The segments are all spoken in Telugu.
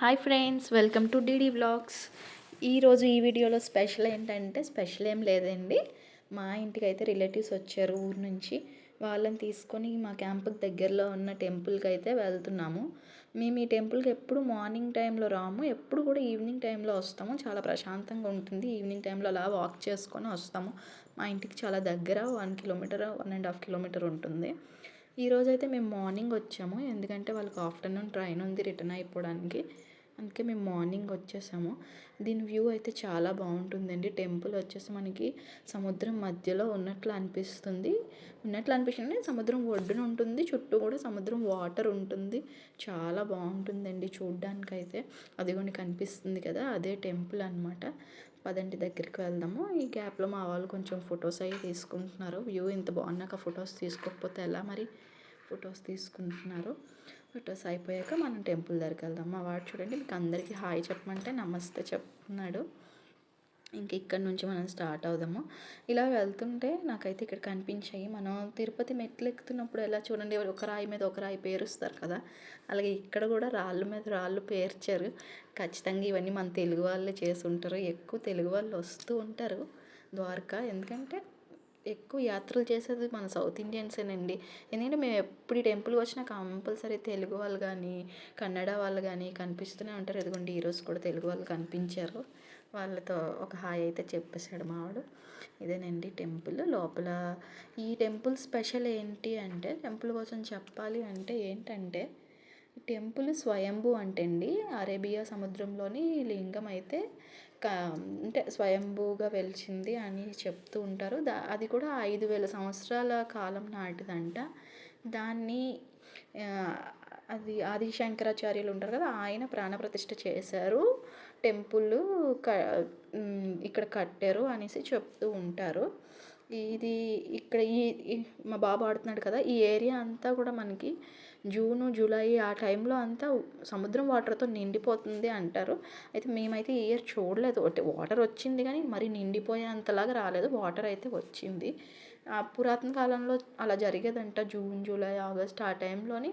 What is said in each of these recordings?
Hi friends welcome to DD blogs ఈరోజు ఈ వీడియోలో స్పెషల్ ఏంటంటే స్పెషల్ ఏం లేదండి. మా ఇంటికి అయితే రిలేటివ్స్ వచ్చారు ఊరు నుంచి. వాళ్ళని తీసుకొని మా క్యాంపుకి దగ్గరలో ఉన్న టెంపుల్కి అయితే వెళ్తున్నాము. మేము ఈ టెంపుల్కి ఎప్పుడు మార్నింగ్ టైంలో రాము ఎప్పుడు కూడా ఈవినింగ్ టైంలో వస్తాము. చాలా ప్రశాంతంగా ఉంటుంది. ఈవినింగ్ టైంలో అలా వాక్ చేసుకొని వస్తాము. మా ఇంటికి చాలా దగ్గర one kilometre one and half kilometre ఉంటుంది. ఈరోజు అయితే మేము మార్నింగ్ వచ్చాము. ఎందుకంటే వాళ్ళకి ఆఫ్టర్నూన్ ట్రైన్ ఉంది రిటర్న్ అయిపోవడానికి. అందుకే మేము మార్నింగ్ వచ్చేసాము. దీని వ్యూ అయితే చాలా బాగుంటుందండి. టెంపుల్ వచ్చేసి మనకి సముద్రం మధ్యలో ఉన్నట్లు అనిపిస్తుంది. ఉన్నట్లు అనిపిస్తుంది సముద్రం ఒడ్డున ఉంటుంది. చుట్టూ కూడా సముద్రం వాటర్ ఉంటుంది. చాలా బాగుంటుందండి చూడ్డానికైతే. అదిగోండి కనిపిస్తుంది కదా అదే టెంపుల్ అనమాట పదండి దగ్గరికి వెళ్దాము. ఈ గ్యాప్లో మా వాళ్ళు కొంచెం ఫొటోస్ అవి తీసుకుంటున్నారు. వ్యూ ఇంత బాగున్నాక ఫొటోస్ తీసుకోకపోతే ఎలా మరి ఫొటోస్ తీసుకుంటున్నారు? ఫొటోస్ అయిపోయాక మనం టెంపుల్ దగ్గరికి వెళ్దాం. మా వాడు చూడండి మీకు అందరికీ హాయ్ చెప్పమంటే నమస్తే చెప్తున్నాడు. ఇంక ఇక్కడ నుంచి మనం స్టార్ట్ అవుదాము. ఇలా వెళ్తుంటే నాకైతే ఇక్కడ కనిపించాయి. మనం తిరుపతి మెట్లు ఎక్కుతున్నప్పుడు ఎలా చూడండి ఒక రాయి మీద ఒక రాయి పేరుస్తారు కదా? అలాగే ఇక్కడ కూడా రాళ్ళ మీద రాళ్ళు పేర్చారు. ఖచ్చితంగా ఇవన్నీ మన తెలుగు వాళ్ళే చేసి ఉంటారు. ఎక్కువ తెలుగు వాళ్ళు వస్తూ ఉంటారు ద్వారకా. ఎందుకంటే ఎక్కువ యాత్రలు చేసేది మన సౌత్ ఇండియన్సేనండి. ఎందుకంటే మేము ఎప్పుడు ఈ టెంపుల్కి వచ్చినా కంపల్సరీ తెలుగు వాళ్ళు కానీ కన్నడ వాళ్ళు కానీ కనిపిస్తూనే ఉంటారు. ఎదుగుండి ఈరోజు కూడా తెలుగు వాళ్ళు కనిపించారు. వాళ్ళతో ఒక హాయ్ అయితే చెప్పేశాడు మావాడు. ఇదేనండి టెంపుల్. లోపల ఈ టెంపుల్ స్పెషల్ ఏంటి అంటే టెంపుల్ కోసం చెప్పాలి అంటే ఏంటంటే టెంపుల్ స్వయంభూ అంటండి. అరేబియా సముద్రంలోని లింగం అయితే అంటే స్వయంభూగా వెలిచింది అని చెప్తూ ఉంటారు. దా అది కూడా ఐదు వేల సంవత్సరాల కాలం నాటిదంట. దాన్ని అది ఆది శంకరాచార్యులు ఉంటారు కదా ఆయన ప్రాణప్రతిష్ఠ చేశారు. టెంపుల్ క ఇక్కడ కట్టారు అనేసి చెప్తూ ఉంటారు. ఇది ఇక్కడ ఈ మా బాబు ఆడుతున్నాడు కదా ఈ ఏరియా అంతా కూడా మనకి జూను జూలై ఆ టైంలో అంతా సముద్రం వాటర్తో నిండిపోతుంది అంటారు. అయితే మేమైతే ఈ ఇయర్ చూడలేదు. వాటర్ వచ్చింది కానీ మరి నిండిపోయేంతలాగా రాలేదు. వాటర్ అయితే వచ్చింది. పురాతన కాలంలో అలా జరిగేదంట. జూన్ జూలై ఆగస్ట్ ఆ టైంలోని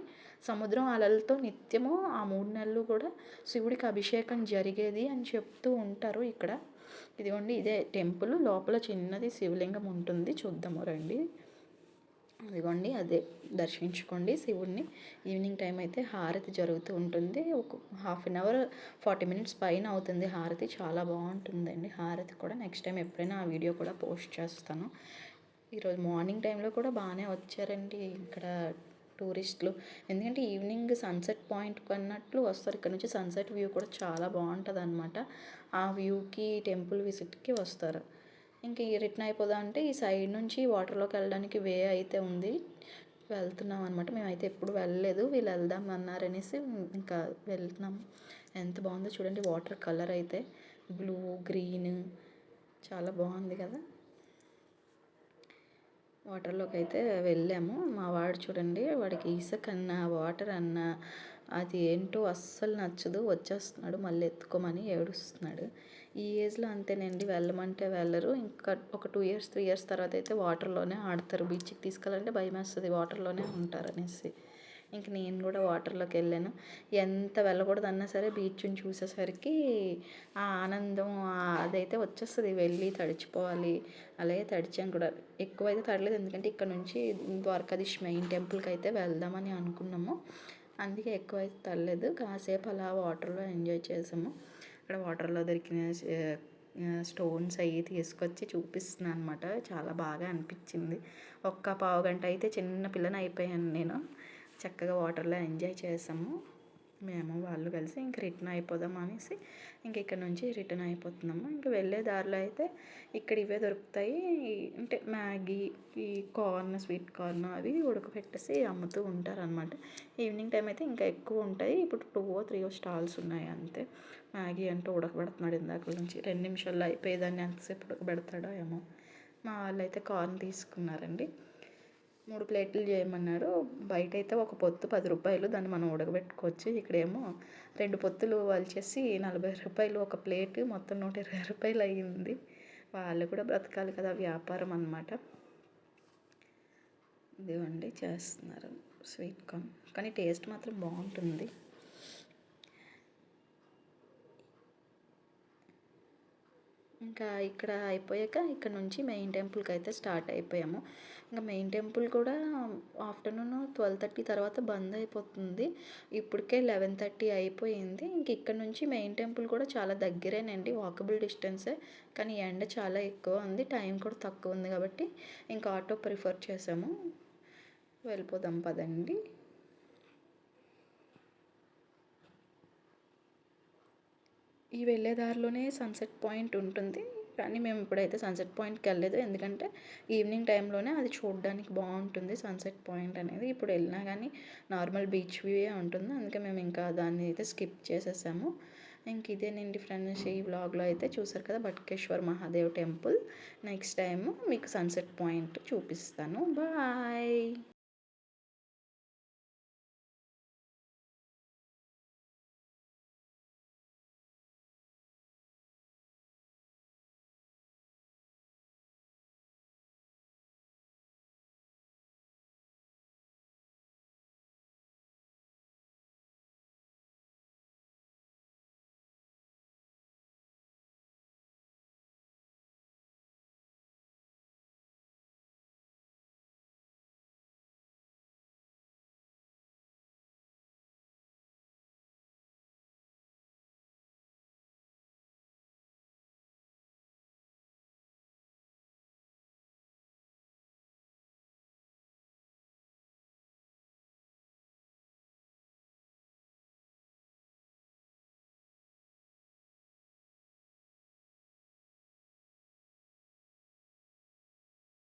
సముద్రం అలలతో నిత్యము ఆ మూడు నెలలు కూడా శివుడికి అభిషేకం జరిగేది అని చెప్తూ ఉంటారు ఇక్కడ. ఇదిగోండి ఇదే టెంపుల్. లోపల చిన్నది శివలింగం ఉంటుంది. చూద్దాము రండి. ఇదిగోండి అదే దర్శించుకోండి శివుడిని ఈవినింగ్ టైం అయితే హారతి జరుగుతూ ఉంటుంది. ఒక half an hour forty minutes పైన అవుతుంది హారతి. చాలా బాగుంటుందండి హారతి కూడా. నెక్స్ట్ టైం ఎప్పుడైనా ఆ వీడియో కూడా పోస్ట్ చేస్తాను. ఈరోజు మార్నింగ్ టైంలో కూడా బాగానే వచ్చారండి. ఇక్కడ టూరిస్టులు. ఎందుకంటే ఈవినింగ్ సన్సెట్ పాయింట్ అన్నట్లు వస్తారు. ఇక్కడ నుంచి సన్సెట్ వ్యూ కూడా చాలా బాగుంటుంది అనమాట ఆ వ్యూకి టెంపుల్ విజిట్కి వస్తారు. ఇంక రిటర్న్ అయిపోదా అంటే ఈ సైడ్ నుంచి వాటర్లోకి వెళ్ళడానికి వే అయితే ఉంది. వెళ్తున్నాం అనమాట మేమైతే ఎప్పుడు వెళ్ళలేదు. వీళ్ళు వెళ్దాం అన్నారనేసి ఇంకా వెళ్తున్నాం. ఎంత బాగుందో చూడండి. వాటర్ కలర్ అయితే. Blue green. చాలా బాగుంది కదా. వాటర్లోకి అయితే వెళ్ళాము. మా వాడు చూడండి వాడికి ఇసుక అన్నా వాటర్ అన్నా అది ఏంటో అస్సలు నచ్చదు. వచ్చేస్తున్నాడు మళ్ళీ ఎత్తుకోమని ఏడుస్తున్నాడు. ఈ ఏజ్లో అంతేనండి వెళ్ళమంటే వెళ్ళరు. ఇంకా ఒక టూ ఇయర్స్ త్రీ ఇయర్స్ తర్వాత అయితే వాటర్లోనే ఆడతారు. బీచ్కి తీసుకెళ్ళాలంటే భయం వేస్తుంది వాటర్లోనే ఉంటారు అనేసి ఇంక నేను కూడా వాటర్లోకి వెళ్ళాను. ఎంత వెళ్ళకూడదు అన్నా సరే బీచ్ని చూసేసరికి ఆ ఆనందం అదైతే వచ్చేస్తుంది. వెళ్ళి తడిచిపోవాలి. అలాగే తడిచాం కూడా. ఎక్కువైతే తడలేదు. ఎందుకంటే ఇక్కడ నుంచి ద్వారకాధీష్ మెయిన్ టెంపుల్కి అయితే వెళ్దామని అనుకున్నాము. అందుకే ఎక్కువ అయితే తడలేదు. కాసేపు అలా వాటర్లో ఎంజాయ్ చేసాము. అక్కడ వాటర్లో దొరికిన స్టోన్స్ అవి తీసుకొచ్చి చూపిస్తున్నాను అనమాట చాలా బాగా అనిపించింది. ఒక్క పావు గంట అయితే చిన్న పిల్లని అయిపోయాను నేను. చక్కగా వాటర్లో ఎంజాయ్ చేసాము. మేము వాళ్ళు కలిసి ఇంక రిటర్న్ అయిపోదాం అనేసి ఇంక ఇక్కడ నుంచి రిటర్న్ అయిపోతున్నాము. ఇంక వెళ్ళే దారిలో అయితే ఇక్కడ ఇవే దొరుకుతాయి. అంటే మ్యాగీ ఈ కార్న్ స్వీట్ కార్న్ అవి ఉడకబెట్టేసి అమ్ముతూ ఉంటారనమాట ఈవినింగ్ టైం అయితే ఇంకా ఎక్కువ ఉంటాయి. ఇప్పుడు టూ ఓ త్రీ ఓ స్టాల్స్ ఉన్నాయి అంతే. మ్యాగీ అంటూ ఉడకబెడుతున్నాడు ఇందాక నుంచి. రెండు నిమిషాల్లో అయిపోయేదాన్ని ఎంతసేపు ఉడకబెడతాడో ఏమో. మా వాళ్ళు అయితే కార్న్ తీసుకున్నారండి. మూడు ప్లేట్లు చేయమన్నారు. బయట అయితే ఒక పొత్తు పది రూపాయలు దాన్ని మనం ఉడకబెట్టుకోవచ్చు. ఇక్కడేమో రెండు పొత్తులు వలిచేసి నలభై రూపాయలు ఒక ప్లేట్ మొత్తం నూట ఇరవై రూపాయలు అయ్యింది. వాళ్ళు కూడా బ్రతకాలి కదా వ్యాపారం అనమాట ఇదిగోండి చేస్తున్నారు. స్వీట్ కార్న్ కానీ టేస్ట్ మాత్రం బాగుంటుంది. ఇంకా ఇక్కడ అయిపోయాక ఇక్కడ నుంచి మెయిన్ టెంపుల్కి అయితే స్టార్ట్ అయిపోయాము. ఇంకా మెయిన్ టెంపుల్ కూడా ఆఫ్టర్నూన్ ట్వెల్వ్ థర్టీ తర్వాత బంద్ అయిపోతుంది. ఇప్పటికే లెవెన్ థర్టీ అయిపోయింది. ఇంక ఇక్కడ నుంచి మెయిన్ టెంపుల్ కూడా చాలా దగ్గరేనండి వాకబుల్ డిస్టెన్సే. కానీ ఎండ చాలా ఎక్కువ ఉంది టైం కూడా తక్కువ ఉంది కాబట్టి ఇంకా ఆటో ప్రిఫర్ చేసాము. వెళ్ళిపోదాం పదండి. ఈ వెళ్ళే దారిలోనే సన్సెట్ పాయింట్ ఉంటుంది. కానీ మేము ఇప్పుడైతే సన్సెట్ పాయింట్కి వెళ్ళలేదు. ఎందుకంటే ఈవినింగ్ టైంలోనే అది చూడడానికి బాగుంటుంది సన్సెట్ పాయింట్ అనేది. ఇప్పుడు వెళ్ళినా కానీ నార్మల్ బీచ్ వ్యూయే ఉంటుంది. అందుకే మేము ఇంకా దాన్ని అయితే స్కిప్ చేసేసాము. ఇంక ఇదేనండి ఫ్రెండ్స్ ఈ వ్లాగ్లో అయితే చూసారు కదా Batkeshwar Mahadev temple. Next time మీకు సన్సెట్ పాయింట్ చూపిస్తాను. బాయ్